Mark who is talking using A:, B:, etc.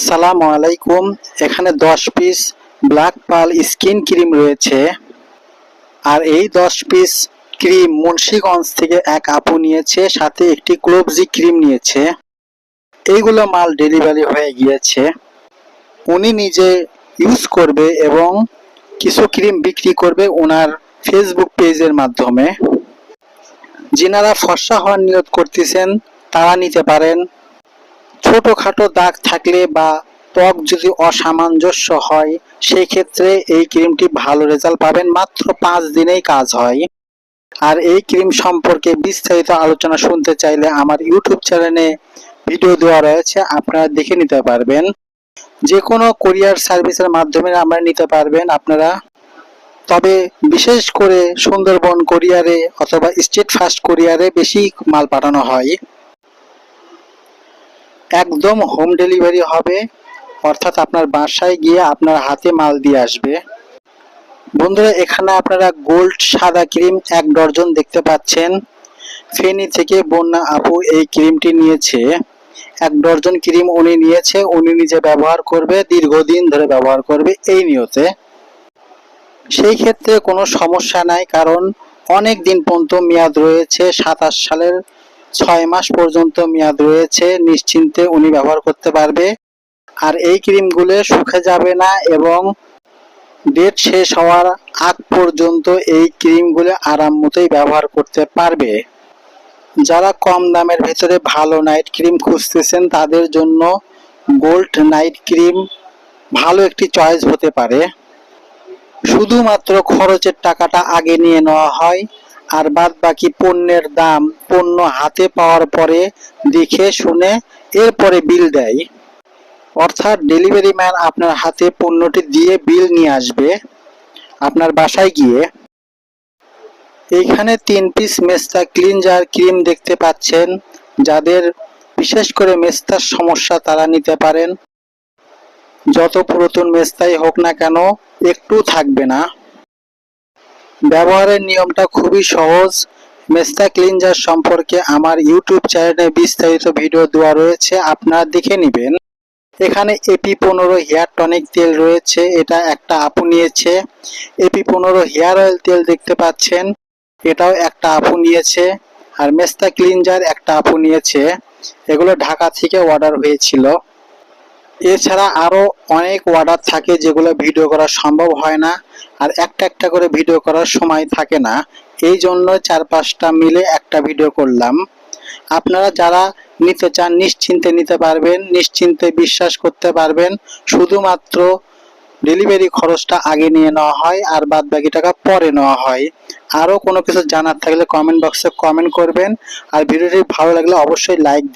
A: আসসালামু আলাইকুম। এখানে দশ piece black pearl skin cream রয়েছে। আর এই দশ পিস ক্রিম মুন্সিগঞ্জ থেকে এক আপু নিয়েছে, সাথে একটি ক্লোবজি ক্রিম নিয়েছে। এইগুলো মাল ডেলিভারি হয়ে গিয়েছে। উনি নিজে ইউজ করবে এবং কিছু ক্রিম বিক্রি করবে ওনার ফেসবুক পেজের মাধ্যমে। যিনারা ফর্সা হওয়ার নিয়ত করতেছেন, তারা নিতে পারেন। ছোটখাটো দাগ থাকলে বা ত্বক যদি অসামঞ্জস্য হয় সেই ক্ষেত্রে এই ক্রিমটি ভালো রেজাল্ট পাবেন মাত্র পাঁচ দিনেই কাজ হয়। আর এই ক্রিম সম্পর্কে বিস্তারিত আলোচনা শুনতে চাইলে আমার ইউটিউব চ্যানেলে ভিডিও দেওয়া রয়েছে, আপনারা দেখে নিতে পারবেন। যে কোনো কোরিয়ার সার্ভিসের মাধ্যমে আমরা নিতে পারবেন আপনারা। তবে বিশেষ করে সুন্দরবন কোরিয়ারে অথবা স্টেট ফাস্ট কোরিয়ারে বেশি মাল পাঠানো হয়। একদম হোম ডেলিভারি হবে। অর্থাৎ আপনার বাসায় গিয়ে আপনার হাতে মাল দিয়ে আসবে। বন্ধুরা, এখানে আপনারা গোল্ড সাদা ক্রিম এক ডর্জন দেখতে পাচ্ছেন। ফেনি থেকে বন্যা আপু এই ক্রিমটি নিয়েছে। এক ডর্জন ক্রিম উনি নিয়েছে, উনি নিজে ব্যবহার করবে, দীর্ঘদিন ধরে ব্যবহার করবে এই নিয়তে। সেই ক্ষেত্রে কোনো সমস্যা নাই, কারণ অনেক দিন পর্যন্ত মেয়াদ রয়েছে, সাতাশ সালের ছয় মাস পর্যন্ত মেয়াদ রয়েছে, নিশ্চিন্তে উনি ব্যবহার করতে পারবে। আর এই ক্রিমগুলো শুকে যাবে না এবং ডেট শেষ হওয়ার আগ পর্যন্ত এই ক্রিমগুলো আরাম মতোই ব্যবহার করতে পারবে। যারা কম দামের ভেতরে ভালো নাইট ক্রিম খুঁজতেছেন, তাদের জন্য গোল্ড নাইট ক্রিম ভালো একটি চয়েস হতে পারে। শুধুমাত্র খরচের টাকাটা আগে নিয়ে নেওয়া হয়। আর বাদ বাকি পণ্যের দাম পণ্য হাতে পাওয়ার পরে দেখে শুনে এরপরে বিল দেয়। অর্থাৎ ডেলিভারি ম্যান আপনার হাতে পণ্যটি দিয়ে বিল নিয়ে আসবে আপনার বাসায় গিয়ে। এইখানে তিন পিস মেস্তা ক্লিনজার ক্রিম দেখতে পাচ্ছেন, যাদের বিশেষ করে মেস্তার সমস্যা তারা নিতে পারেন। যত পুরাতন মেস্তাই হোক না কেন, একটু থাকবে না। ব্যবহারের নিয়মটা খুবই সহজ। মেস্তা ক্লিনজার সম্পর্কে আমার ইউটিউব চ্যানেলে বিস্তারিত ভিডিও দেওয়া রয়েছে, আপনারা দেখে নেবেন। এখানে এপি পনেরো হেয়ার টনিক তেল রয়েছে, এটা একটা আপু নিয়েছে। এপি পনেরো হেয়ার অয়েল তেল দেখতে পাচ্ছেন, এটাও একটা আপু নিয়েছে। আর মেস্তা ক্লিনজার একটা আপু নিয়েছে, এগুলো ঢাকা থেকে অর্ডার হয়েছিল। এছাড়া আরও অনেক অর্ডার থাকে যেগুলো ভিডিও করা সম্ভব হয় না, আর একটা একটা করে ভিডিও করার সময় থাকে না। এই জন্য চার পাঁচটা মিলে একটা ভিডিও করলাম। আপনারা যারা নিতে চান নিশ্চিন্তে নিতে পারবেন, নিশ্চিন্তে বিশ্বাস করতে পারবেন। শুধুমাত্র ডেলিভারি খরচটা আগে নিয়ে নেওয়া হয় আর বাদ বাকি টাকা পরে নেওয়া হয়। আরও কোনো কিছু জানার থাকলে কমেন্ট বক্সে কমেন্ট করবেন। আর ভিডিওটি ভালো লাগলে অবশ্যই লাইক দিন